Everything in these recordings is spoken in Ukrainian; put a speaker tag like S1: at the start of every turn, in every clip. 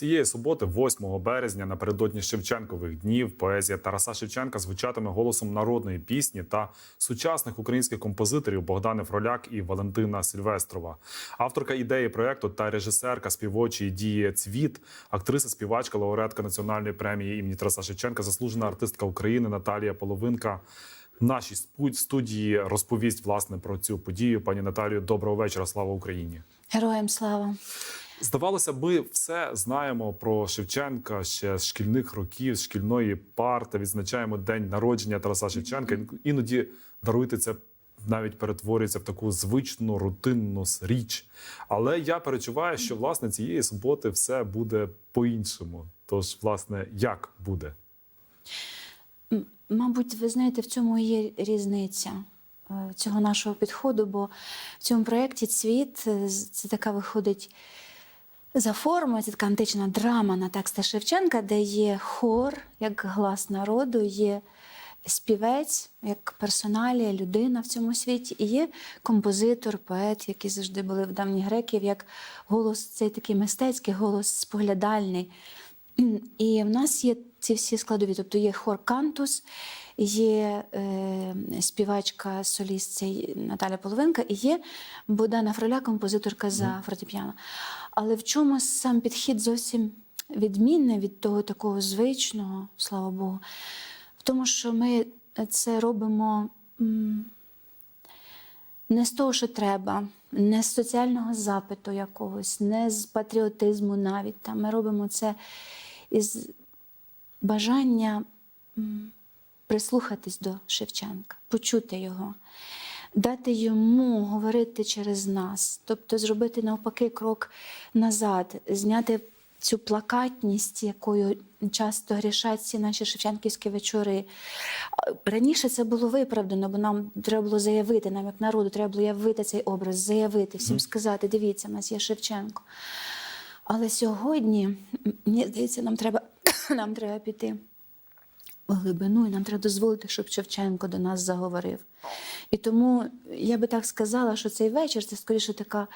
S1: Цієї суботи, 8 березня, напередодні Шевченкових днів, поезія Тараса Шевченка звучатиме голосом народної пісні та сучасних українських композиторів Богдани Фроляк і Валентина Сильвестрова. Авторка ідеї проекту та режисерка співочої дії Цвіт, актриса, співачка, лауреатка національної премії імені Тараса Шевченка, заслужена артистка України Наталія Половинка. Нашій студії розповість власне про цю подію. Пані Наталію, доброго вечора. Слава Україні!
S2: Героям слава.
S1: Здавалося, ми все знаємо про Шевченка ще з шкільних років, з шкільної парти. Відзначаємо день народження Тараса Шевченка. Іноді даруйте це навіть перетворюється в таку звичну рутинну річ. Але я перечуваю, що власне цієї суботи все буде по-іншому. Тож, власне, як буде?
S2: Мабуть, ви знаєте, в цьому є різниця е, цього нашого підходу, бо в цьому проєкті цвіт е, це така виходить за формою, це така антична драма на тексти Шевченка, де є хор як глас народу, є співець як персоналія, людина в цьому світі, і є композитор, поет, які завжди були в давніх греків, як голос, цей такий мистецький голос споглядальний. І в нас є ці всі складові. Тобто є хор кантус, є е, співачка соліст Наталя Половинка, і є Богдана Фроля, композиторка за фортепіано. Але в чому сам підхід зовсім відмінний від того такого звичного, слава Богу, в тому, що ми це робимо. не з того, що треба, не з соціального запиту якогось, не з патріотизму навіть. Ми робимо це із бажання прислухатись до Шевченка, почути його, дати йому говорити через нас, тобто зробити навпаки крок назад, зняти цю плакатність, якою часто грішать ці наші шевченківські вечори. Раніше це було виправдано, бо нам треба було заявити, нам як народу треба було явити цей образ, заявити, всім сказати: дивіться, в нас є Шевченко. Але сьогодні, мені здається, нам треба, нам треба піти глибину, і нам треба дозволити, щоб Шевченко до нас заговорив. І тому я би так сказала, що цей вечір це скоріше така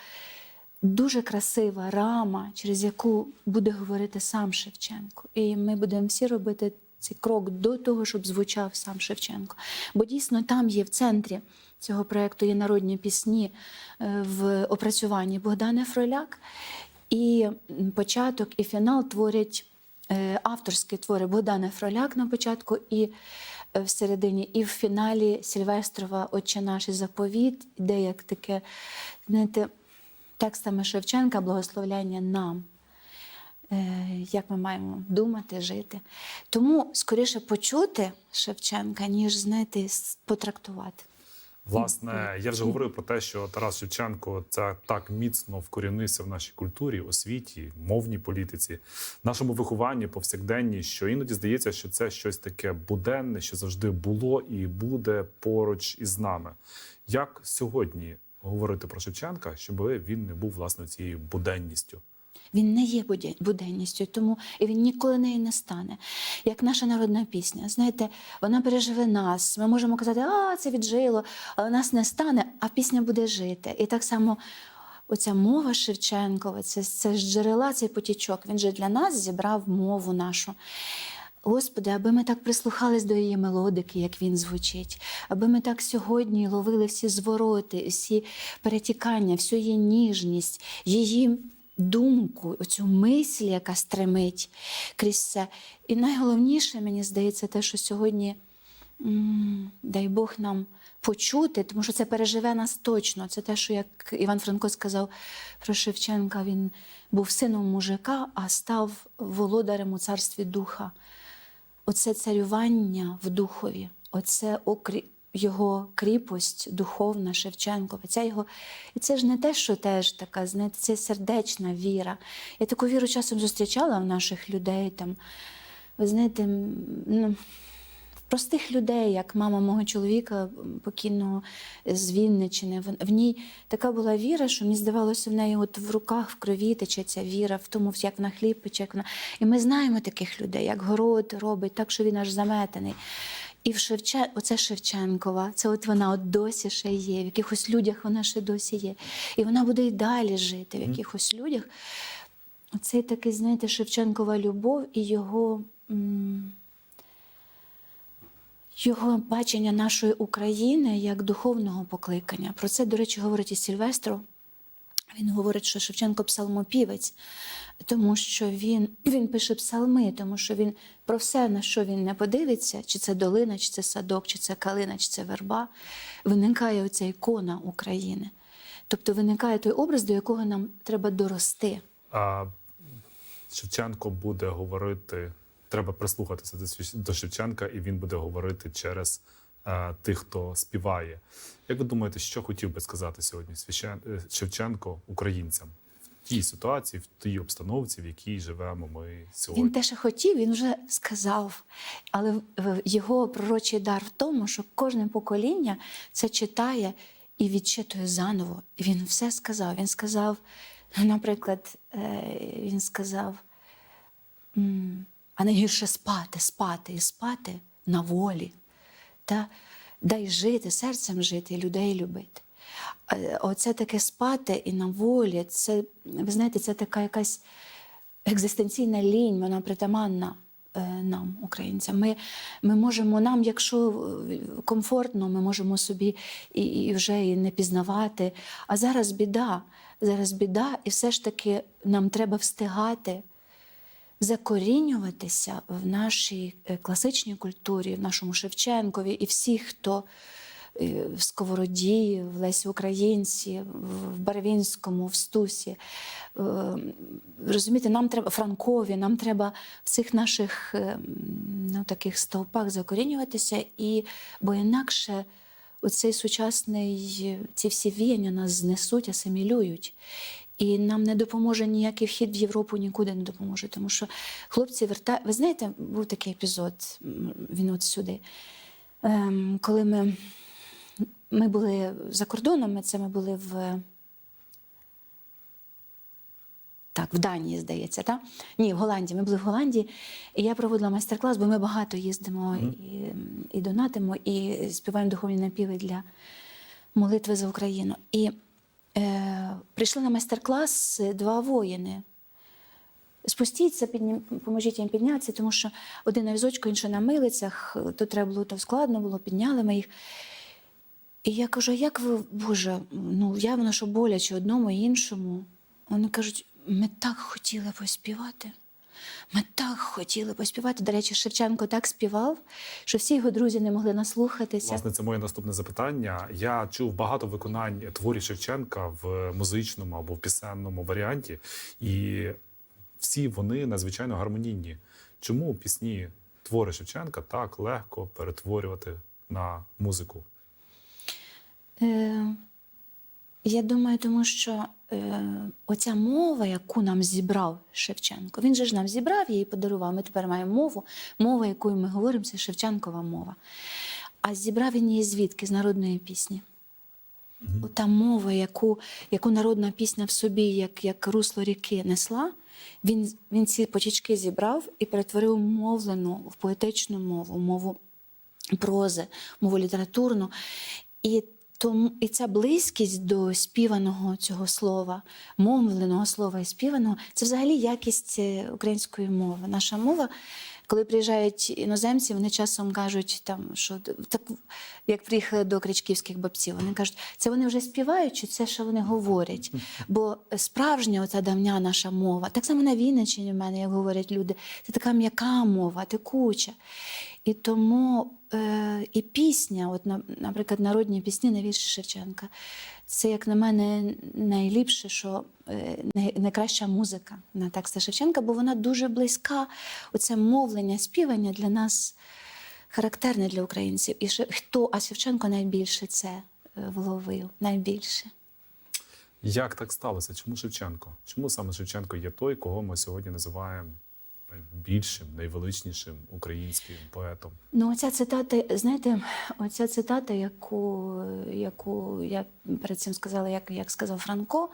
S2: дуже красива рама, через яку буде говорити сам Шевченко. І ми будемо всі робити цей крок до того, щоб звучав сам Шевченко. Бо дійсно там є в центрі цього проєкту є народні пісні е, в опрацюванні Богдани Фроляк. І початок і фінал творять авторські твори Богдана Фроляк на початку і е, в середині, і в фіналі Сільвестрова Отче наш і заповіт, де як таке, знаєте, текстами Шевченка благословляння нам. е, Як ми маємо думати, жити. Тому скоріше почути Шевченка, ніж знаєте, потрактувати.
S1: Власне, я вже говорив про те, що Тарас Шевченко це так міцно вкорінився в нашій культурі, освіті, мовній політиці, нашому вихованні повсякденні, що іноді здається, що це щось таке буденне, що завжди було і буде поруч із нами. Як сьогодні говорити про Шевченка, щоб він не був власне цією буденністю?
S2: Він не є буденністю, тому і він ніколи нею не стане. Як наша народна пісня, знаєте, вона переживе нас. Ми можемо казати, а це віджило, але нас не стане, а пісня буде жити. І так само оця мова Шевченкова, це, це ж джерела, цей потічок. Він же для нас зібрав мову нашу. Господи, аби ми так прислухались до її мелодики, як він звучить, аби ми так сьогодні ловили всі звороти, всі перетікання, всю її ніжність, її думку, оцю мисль, яка стремить крізь це. І найголовніше, мені здається, те, що сьогодні, дай Бог нам почути, тому що це переживе нас точно. Це те, що як Іван Франко сказав про Шевченка, він був сином мужика, а став володарем у царстві духа. Оце царювання в духові, оце окрі... його кріпость духовна, Шевченкова. Ця його... І це ж не те, що теж така, знаєте, це сердечна віра. Я таку віру часом зустрічала в наших людей. Там, ви знаєте, ну, простих людей, як мама мого чоловіка, покійного з Вінничини. В ній така була віра, що мені здавалося, в неї от в руках, в крові тече ця віра, в тому, як вона хліб пече, як вона. І ми знаємо таких людей, як город робить, так, що він аж заметений. І в Шевчен... оце Шевченкова, це от вона от досі ще є, в якихось людях вона ще досі є. І вона буде і далі жити в якихось людях. Оцей такий, знаєте, Шевченкова любов і його, його бачення нашої України як духовного покликання. Про це, до речі, говорить і Сільвестров. Він говорить, що Шевченко псалмопівець, тому що він, він пише псалми, тому що він про все, на що він не подивиться, чи це долина, чи це садок, чи це калина, чи це верба, виникає оця ікона України. Тобто виникає той образ, до якого нам треба дорости.
S1: А Шевченко буде говорити, треба прислухатися до Шевченка, і він буде говорити через тих, хто співає. Як ви думаєте, що хотів би сказати сьогодні е, Шевченко українцям в тій ситуації, в тій обстановці, в якій живемо ми сьогодні?
S2: Він те, хотів, він вже сказав. Але його пророчий дар в тому, що кожне покоління це читає і відчитує заново. Він все сказав. Він сказав, наприклад, е, він сказав, а найгірше спати, спати і спати на волі. Та дай жити, серцем жити, людей любити. Е, Оце таке спати і на волі, це, ви знаєте, це така якась екзистенційна лінь, вона притаманна е, нам, українцям. Ми, ми можемо, нам, якщо е, комфортно, ми можемо собі і, і вже і не пізнавати. А зараз біда, зараз біда, і все ж таки нам треба встигати закорінюватися в нашій е, класичній культурі, в нашому Шевченкові і всіх, хто е, в Сковороді, в Лесі Українці, в Барвінському, в Стусі. Е, Розумієте, нам треба Франкові, нам треба в цих наших ну, таких стовпах закорінюватися, і, бо інакше оцей сучасний, ці всі віяння нас знесуть, асимілюють. І нам не допоможе ніякий вхід в Європу, нікуди не допоможе. Тому що хлопці вертають. Ви знаєте, був такий епізод, він от сюди. Ем, коли ми, ми були за кордоном, ми це ми були в. Так, в Данії, здається, так? Ні, в Голландії. Ми були в Голландії, і я проводила майстер-клас, бо ми багато їздимо і, і донатимо, і співаємо духовні напіви для молитви за Україну. І прийшли на майстер-клас два воїни. Спустіться, піднім, поможіть їм піднятися, тому що один на візочку, інший на милицях, то треба було то складно було, підняли ми їх. І я кажу: а як ви, Боже, ну явно, що боляче одному і іншому. Вони кажуть, ми так хотіли поспівати. Ми так хотіли поспівати. До речі, Шевченко так співав, що всі його друзі не могли наслухатися.
S1: Власне, це моє наступне запитання. Я чув багато виконань творів Шевченка в музичному або в пісенному варіанті, і всі вони надзвичайно гармонійні. Чому пісні твори Шевченка так легко перетворювати на музику?
S2: Е, я думаю, тому що оця мова, яку нам зібрав Шевченко, він же ж нам зібрав її і подарував. Ми тепер маємо мову. Мова, якою ми говоримо, це Шевченкова мова. А зібрав він її звідки? З народної пісні. Та мова, яку, яку народна пісня в собі, як, як русло ріки несла, він, він ці почечки зібрав і перетворив мовлену, в поетичну мову, мову прози, мову літературну. І, тому, і ця близькість до співаного цього слова, мовленого слова і співаного, це взагалі якість е, української мови. Наша мова, коли приїжджають іноземці, вони часом кажуть, там, що так, як приїхали до кричківських бабців, вони кажуть, це вони вже співають, чи це що вони говорять? Бо справжня оця давня наша мова, так само на Вінниччині в мене, як говорять люди, це така м'яка мова, текуча. І тому е, і пісня, от, наприклад, народні пісні на вірші Шевченка, це, як на мене, найліпше, що е, найкраща музика на тексти Шевченка, бо вона дуже близька. Оце мовлення, співання для нас характерне для українців. І хто, а Шевченко найбільше це е, вловив, найбільше.
S1: Як так сталося? Чому Шевченко? Чому саме Шевченко є той, кого ми сьогодні називаємо найбільшим, найвеличнішим українським поетом?
S2: Ну, оця цитата, знаєте, оця цитата, яку, яку я перед цим сказала, як, як сказав Франко,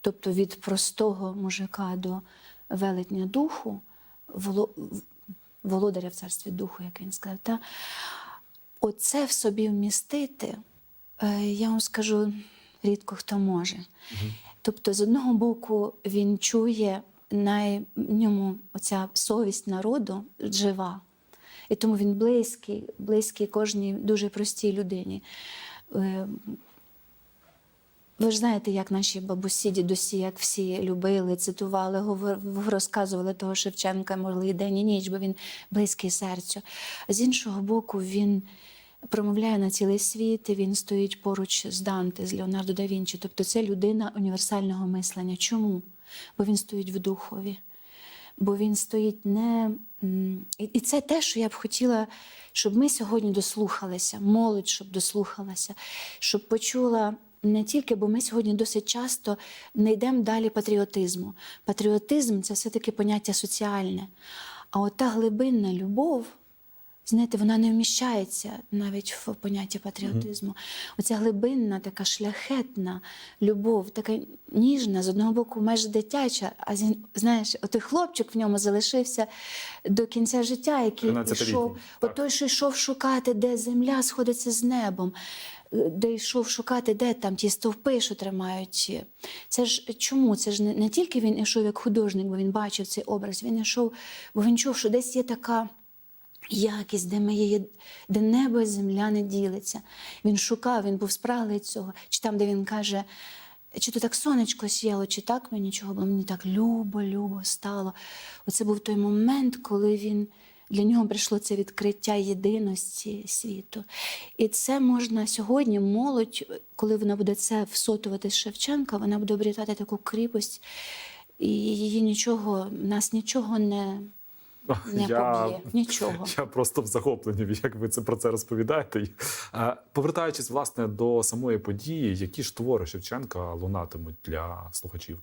S2: тобто від простого мужика до велетня духу, воло, володаря в царстві духу, як він сказав. Та, оце в собі вмістити, е, я вам скажу, рідко хто може. Тобто, з одного боку, він чує най, в ньому оця совість народу жива. І тому він близький, близький кожній дуже простій людині. Е, Ви ж знаєте, як наші бабусі, дідусі, як всі любили, цитували, розказували того Шевченка, могли і день і ніч, бо він близький серцю. З іншого боку, він промовляє на цілий світ, і він стоїть поруч з Данте, з Леонардо да Вінчі. Тобто це людина універсального мислення. Чому? Бо він стоїть в духові. Бо він стоїть не. І це те, що я б хотіла, щоб ми сьогодні дослухалися, молодь, щоб дослухалася, щоб почула не тільки, бо ми сьогодні досить часто не йдемо далі патріотизму. Патріотизм це все-таки поняття соціальне. А от та глибинна любов, знаєте, вона не вміщається навіть в поняття патріотизму. Оця глибинна, така шляхетна любов, така ніжна, з одного боку, майже дитяча, а знаєш, отой хлопчик в ньому залишився до кінця життя, який йшов, той, що йшов шукати, де земля сходиться з небом. е, Де йшов шукати, де там ті стовпи, що тримають. Це ж чому? Це ж не, не тільки він йшов як художник, бо він бачив цей образ. Він йшов, бо він чув, що десь є така якість, де ми є, де небо і земля не ділиться. Він шукав, він був спраглий цього. Чи там, де він каже, чи то так сонечко сіяло, чи так мені чого, бо мені так любо, любо стало. Оце був той момент, коли він. Для нього прийшло це відкриття єдиності світу. І це можна сьогодні, молодь, коли вона буде це всотувати з Шевченка, вона буде обрітати таку кріпость, і її нічого, нас нічого не, не поб'є. Нічого.
S1: Я просто в захопленні, як ви це про це розповідаєте. Повертаючись власне до самої події, які ж твори Шевченка лунатимуть для слухачів?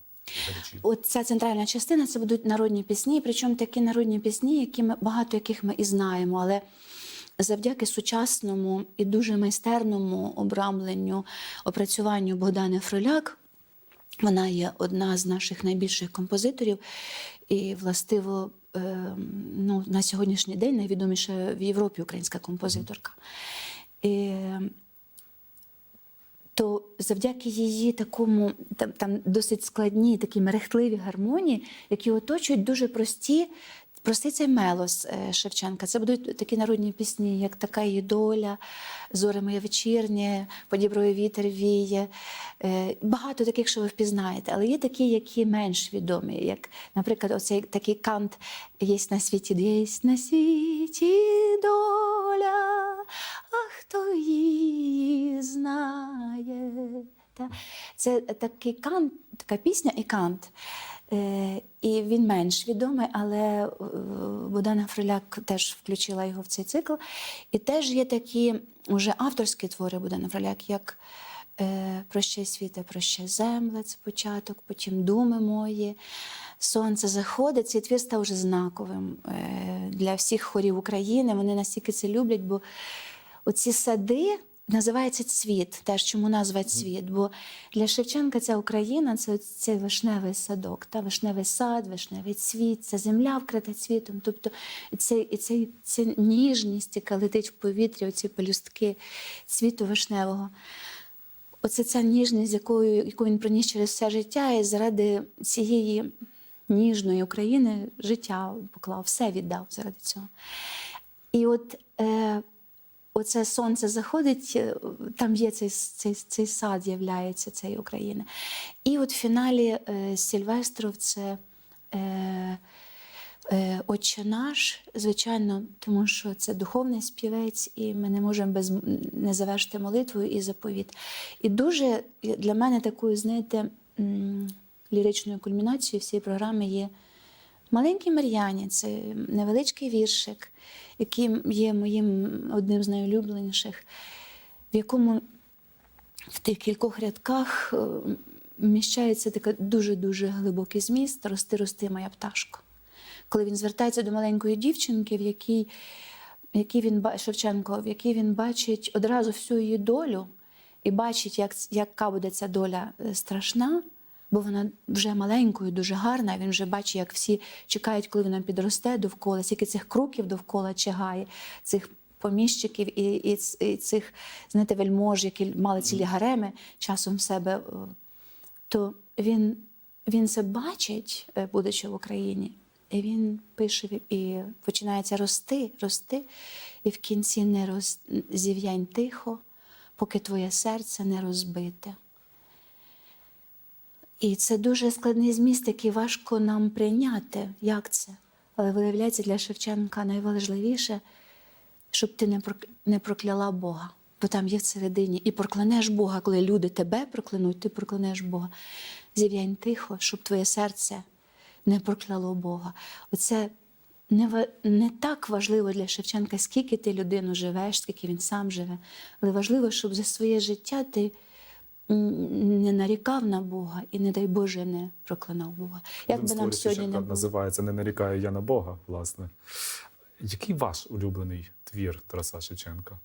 S2: От ця центральна частина це будуть народні пісні, причому такі народні пісні, які ми багато яких ми і знаємо, але завдяки сучасному і дуже майстерному обрамленню, опрацюванню Богдани Фроляк. Вона є одна з наших найбільших композиторів, і властиво ну, на сьогоднішній день найвідоміша в Європі українська композиторка. І, то завдяки її такому там, там досить складні, такі мерехтливі гармонії, які оточують дуже прості. Простий цей мелос е, Шевченка. Це будуть такі народні пісні, як така її доля, зоре моє вечірнє, по вітер віє. Е, Багато таких, що ви впізнаєте, але є такі, які менш відомі, як, наприклад, оцей такий кант є на світі, є на світі доля, а хто її знає. Це такий кант, така пісня і кант. Е, і він менш відомий, але е, Богдана Фроляк теж включила його в цей цикл. І теж є такі вже авторські твори Богдана Фроляк, як е, Прощай світе, прощай земле, це початок, потім думи мої. Сонце заходить. Цей твір став вже знаковим для всіх хорів України. Вони настільки це люблять, бо оці сади. Називається цвіт, теж чому назва цвіт? Бо для Шевченка ця Україна це цей вишневий садок, та вишневий сад, вишневий цвіт, це земля вкрита цвітом. Тобто цей, і ця ніжність, яка летить в повітрі, оці пелюстки цвіту вишневого. Оце ця ніжність, якою, яку він приніс через все життя, і заради цієї ніжної України життя поклав, все віддав заради цього. І от е, оце сонце заходить, е, там є цей, цей, цей сад, з'являється цієї України. І от в фіналі е, Сільвестров це е, е, Отче наш, звичайно, тому що це духовний співець, і ми не можемо без не завершити молитвою і заповіт. І дуже для мене такою, знаєте, ліричною кульмінацією всієї програми є Маленький Мар'яні це невеличкий віршик, який є моїм одним з найулюбленіших, в якому в тих кількох рядках е, вміщається такий дуже-дуже глибокий зміст рости, рости, моя пташко. Коли він звертається до маленької дівчинки, в якій, в якій він Шевченко, в якій він бачить одразу всю її долю і бачить, як, яка буде ця доля е, страшна, бо вона вже маленькою, дуже гарна. Він вже бачить, як всі чекають, коли вона підросте довкола, скільки цих кроків довкола чигає, цих поміщиків і, і, і цих, знаєте, вельмож, які мали цілі гареми часом в себе. е, То він він це бачить, е, будучи в Україні, і він пише і починається рости, рости, і в кінці не роз... зів'янь тихо, поки твоє серце не розбите. І це дуже складний зміст, який важко нам прийняти. Як це? Але виявляється, для Шевченка найважливіше, щоб ти не прокляла Бога. Бо там є всередині. І проклянеш Бога, коли люди тебе проклянуть, ти проклянеш Бога. Зів'янь тихо, щоб твоє серце не прокляло Бога. Оце не, не так важливо для Шевченка, скільки ти людину живеш, скільки він сам живе. Але важливо, щоб за своє життя ти не нарікав на Бога і, не дай Боже, не проклинав Бога. Як би нам сьогодні не
S1: називається Не нарікаю я на Бога, власне. Який ваш улюблений твір Тараса Шевченка?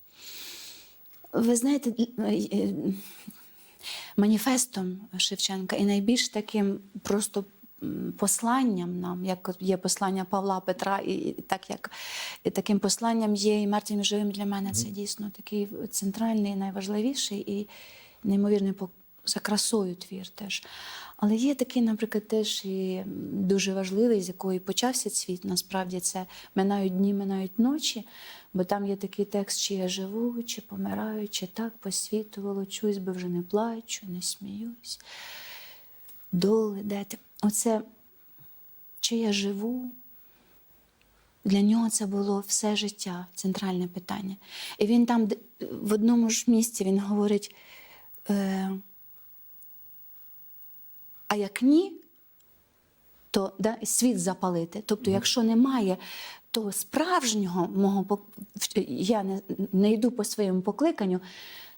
S2: Ви знаєте, е, е, маніфестом Шевченка і найбільш таким просто посланням нам, як є послання Павла Петра, і і так як і таким посланням є і мертвим і живим для мене. Це дійсно такий центральний, найважливіший і неймовірний за красою твір теж. Але є такий, наприклад, теж і дуже важливий, з якої почався цвіт. Насправді це минають дні, минають ночі, бо там є такий текст, чи я живу, чи помираю, чи так по світу волочусь, бо вже не плачу, не сміюсь. Доли, де? Оце чи я живу? Для нього це було все життя, центральне питання. І він там в одному ж місці він говорить: е, а як ні, то да, світ запалити. Тобто, якщо немає того справжнього мого я не, не йду по своєму покликанню,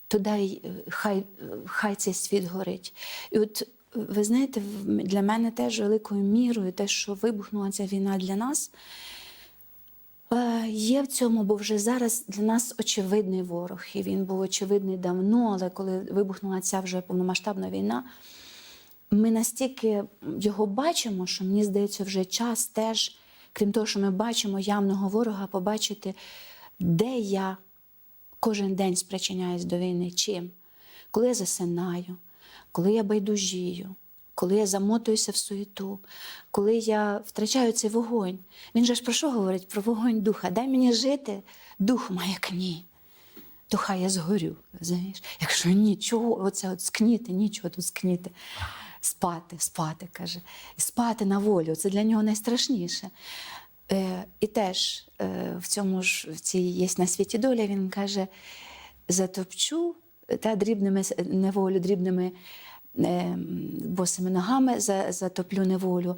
S2: то дай е, хай, е, хай цей світ горить. І от е, ви знаєте, для мене теж великою мірою те, що вибухнула ця війна для нас. Е, Є в цьому, бо вже зараз для нас очевидний ворог, і він був очевидний давно, але коли вибухнула ця вже повномасштабна війна, ми настільки його бачимо, що мені здається, вже час теж, крім того, що ми бачимо явного ворога, побачити, де я кожен день спричиняюсь до війни, чим. Коли я засинаю, коли я байдужію, коли я замотуюся в суєту, коли я втрачаю цей вогонь. Він же ж про що говорить? Про вогонь духа. Дай мені жити духом, а як ні то хай я згорю. Розумієш? Якщо нічого, оце от скніти, нічого тут скніти. Спати, спати, каже. Спати на волю. Це для нього найстрашніше. Е, і теж е, в цьому ж в цій є на світі доля, він каже: затопчу та дрібними неволю, дрібними е, босими ногами затоплю неволю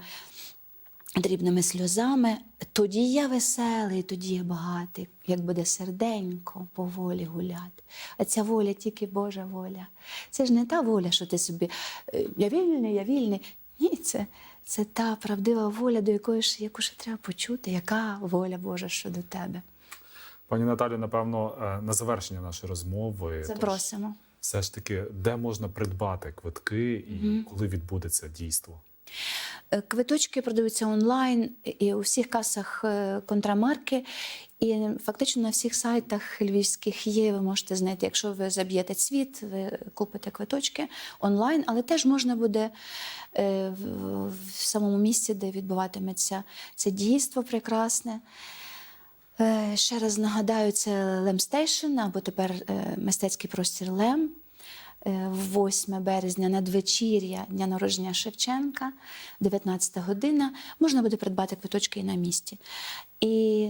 S2: дрібними сльозами, тоді я веселий, тоді я багатий, як буде серденько по волі гуляти. А ця воля тільки Божа воля. Це ж не та воля, що ти собі е, я вільний, я вільний. Ні, це, це та правдива воля, до якої ж яку ж треба почути, яка воля Божа щодо тебе.
S1: Пані Наталі, напевно, е, на завершення нашої розмови. тож
S2: Запросимо.
S1: Все ж таки, де можна придбати квитки і коли відбудеться дійство?
S2: Е, Квиточки продаються онлайн і у всіх касах е, контрамарки. І фактично на всіх сайтах львівських є. Ви можете знайти, якщо ви заб'єте цвіт, ви купите квиточки онлайн, але теж можна буде е, в самому місці, де відбуватиметься це дійство прекрасне. Е, Ще раз нагадаю, це Лемстейшн або тепер е, мистецький простір Лем. Е, 8 березня надвечір'я дня народження Шевченка, 19 година. Можна буде придбати квиточки і на місці. І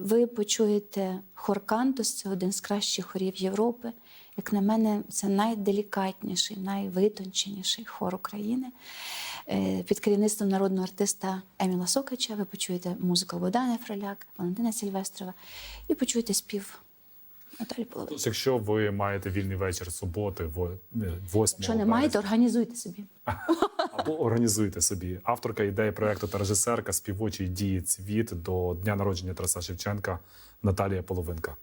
S2: ви почуєте хор Кантус, це один з кращих хорів Європи. Як на мене, це найделікатніший, найвитонченіший хор України. Е, Під керівництвом народного артиста Еміла Сокача ви почуєте музику Богдана Фроляк, Валентина Сільвестрова і почуєте спів Наталі Половини.
S1: Якщо ви маєте вільний вечір суботи, во- е, 8
S2: Якщо не маєте, організуйте собі.
S1: або організуйте собі. Авторка ідеї проекту та режисерка співочої дії цвіт до дня народження Тараса Шевченка Наталія Половинка.